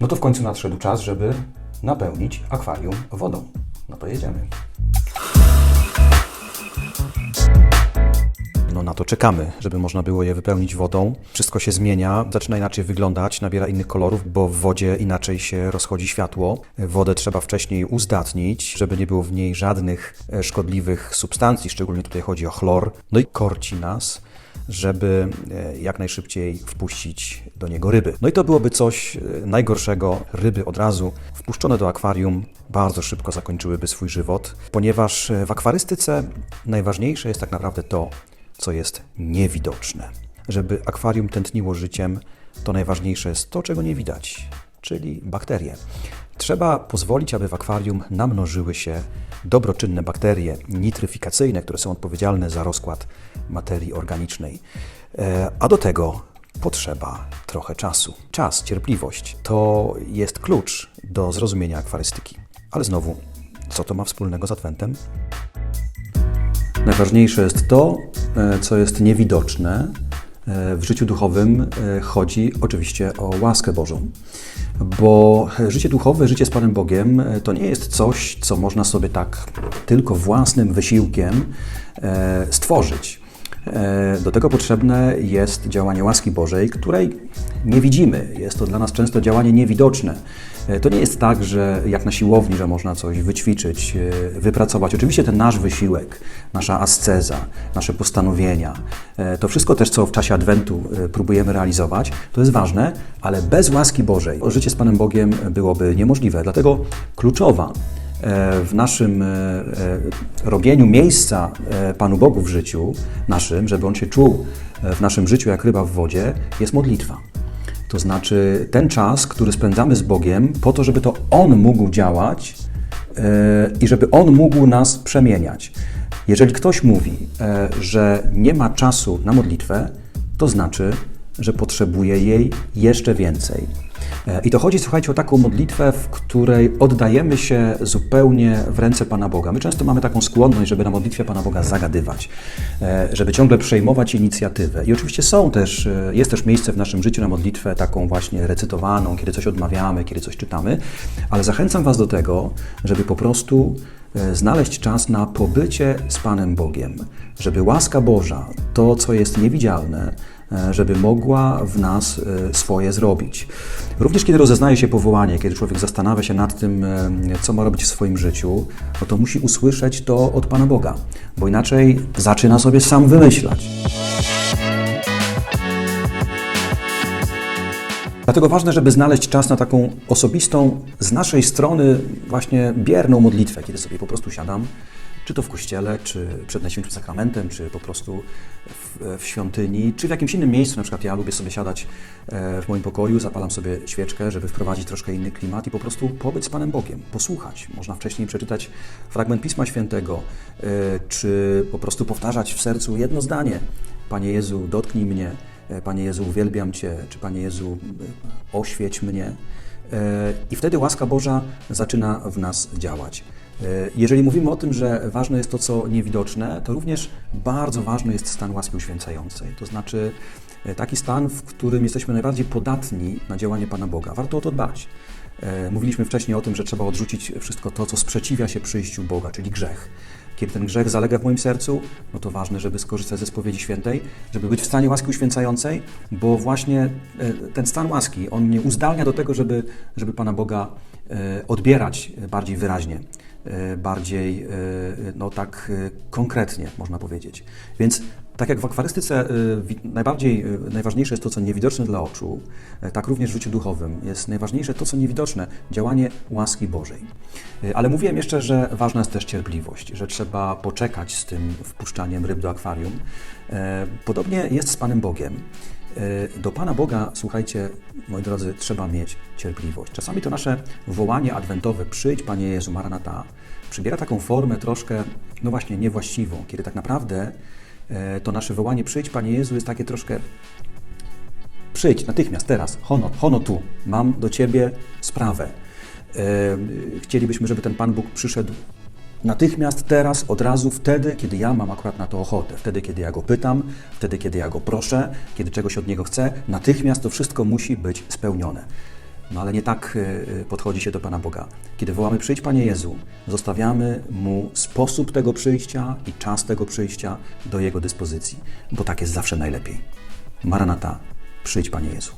No to w końcu nadszedł czas, żeby napełnić akwarium wodą. No to jedziemy. No na to czekamy, żeby można było je wypełnić wodą. Wszystko się zmienia, zaczyna inaczej wyglądać, nabiera innych kolorów, bo w wodzie inaczej się rozchodzi światło. Wodę trzeba wcześniej uzdatnić, żeby nie było w niej żadnych e, szkodliwych substancji, szczególnie tutaj chodzi o chlor. No i korci nas żeby e, jak najszybciej wpuścić do niego ryby. No i to byłoby coś e, najgorszego. Ryby od razu wpuszczone do akwarium bardzo szybko zakończyłyby swój żywot, ponieważ w akwarystyce najważniejsze jest tak naprawdę to, co jest niewidoczne. Żeby akwarium tętniło życiem, to najważniejsze jest to, czego nie widać, czyli bakterie. Trzeba pozwolić, aby w akwarium namnożyły się dobroczynne bakterie nitryfikacyjne, które są odpowiedzialne za rozkład materii organicznej. E, A do tego potrzeba trochę czasu. Czas, cierpliwość to jest klucz do zrozumienia akwarystyki. Ale znowu, co to ma wspólnego z Adwentem? Najważniejsze jest to, e, co jest niewidoczne. E, W życiu duchowym e, chodzi oczywiście o łaskę Bożą, bo życie duchowe, życie z Panem Bogiem to nie jest coś, co można sobie tak tylko własnym wysiłkiem stworzyć. E, Do tego potrzebne jest działanie łaski Bożej, której nie widzimy. Jest to dla nas często działanie niewidoczne. E, To nie jest tak, że jak na siłowni, że można coś wyćwiczyć, e, wypracować. Oczywiście ten nasz wysiłek, nasza asceza, nasze postanowienia, to wszystko też, co w czasie Adwentu próbujemy realizować, to jest ważne, ale bez łaski Bożej życie z Panem Bogiem byłoby niemożliwe. Dlatego kluczowa w naszym e, e, robieniu miejsca e, Panu Bogu w życiu naszym, żeby On się czuł e, w naszym życiu jak ryba w wodzie, jest modlitwa. To znaczy ten czas, który spędzamy z Bogiem, po to, żeby to On mógł działać e, i żeby On mógł nas przemieniać. Jeżeli ktoś mówi, e, że nie ma czasu na modlitwę, to znaczy, że potrzebuje jej jeszcze więcej. E, I to chodzi, słuchajcie, o taką modlitwę, w której oddajemy się zupełnie w ręce Pana Boga. My często mamy taką skłonność, żeby na modlitwie Pana Boga zagadywać, e, żeby ciągle przejmować inicjatywę. I oczywiście są też, e, jest też miejsce w naszym życiu na modlitwę taką właśnie recytowaną, kiedy coś odmawiamy, kiedy coś czytamy, ale zachęcam Was do tego, żeby po prostu znaleźć czas na pobycie z Panem Bogiem, żeby łaska Boża, to co jest niewidzialne, e, żeby mogła w nas e, swoje zrobić. Również kiedy rozeznaje się powołanie, kiedy człowiek zastanawia się nad tym, e, co ma robić w swoim życiu, no to musi usłyszeć to od Pana Boga, bo inaczej zaczyna sobie sam wymyślać. Dlatego ważne, żeby znaleźć czas na taką osobistą, z naszej strony, właśnie bierną modlitwę, kiedy sobie po prostu siadam, czy to w kościele, czy przed Najświętszym Sakramentem, czy po prostu w, w świątyni, czy w jakimś innym miejscu. Na przykład ja lubię sobie siadać e, w moim pokoju, zapalam sobie świeczkę, żeby wprowadzić troszkę inny klimat i po prostu pobyć z Panem Bogiem, posłuchać. Można wcześniej przeczytać fragment Pisma Świętego, e, czy po prostu powtarzać w sercu jedno zdanie. Panie Jezu, dotknij mnie, Panie Jezu, uwielbiam Cię, czy Panie Jezu, e, oświeć mnie. E, I wtedy łaska Boża zaczyna w nas działać. E, Jeżeli mówimy o tym, że ważne jest to, co niewidoczne, to również bardzo ważny jest stan łaski uświęcającej. To znaczy e, taki stan, w którym jesteśmy najbardziej podatni na działanie Pana Boga. Warto o to dbać. E, Mówiliśmy wcześniej o tym, że trzeba odrzucić wszystko to, co sprzeciwia się przyjściu Boga, czyli grzech. Kiedy ten grzech zalega w moim sercu, no to ważne, żeby skorzystać ze spowiedzi świętej, żeby być w stanie łaski uświęcającej, bo właśnie e, ten stan łaski, on mnie uzdalnia do tego, żeby, żeby Pana Boga odbierać bardziej wyraźnie, e, bardziej, e, no tak e, konkretnie, można powiedzieć. Więc tak jak w akwarystyce najbardziej, najważniejsze jest to, co niewidoczne dla oczu, tak również w życiu duchowym jest najważniejsze to, co niewidoczne, działanie łaski Bożej. Ale mówiłem jeszcze, że ważna jest też cierpliwość, że trzeba poczekać z tym wpuszczaniem ryb do akwarium. E, Podobnie jest z Panem Bogiem. E, Do Pana Boga, słuchajcie, moi drodzy, trzeba mieć cierpliwość. Czasami to nasze wołanie adwentowe, przyjdź Panie Jezu, Maranata, przybiera taką formę troszkę, no właśnie, niewłaściwą, kiedy tak naprawdę e, to nasze wołanie przyjdź Panie Jezu jest takie troszkę przyjdź natychmiast, teraz, hono, hono tu, mam do Ciebie sprawę. E, Chcielibyśmy, żeby ten Pan Bóg przyszedł natychmiast, teraz, od razu, wtedy, kiedy ja mam akurat na to ochotę, wtedy, kiedy ja Go pytam, wtedy, kiedy ja Go proszę, kiedy czegoś od Niego chcę, natychmiast to wszystko musi być spełnione. No ale nie tak y, y, podchodzi się do Pana Boga. Kiedy wołamy przyjdź Panie Jezu, zostawiamy Mu sposób tego przyjścia i czas tego przyjścia do Jego dyspozycji, bo tak jest zawsze najlepiej. Maranata, przyjdź Panie Jezu.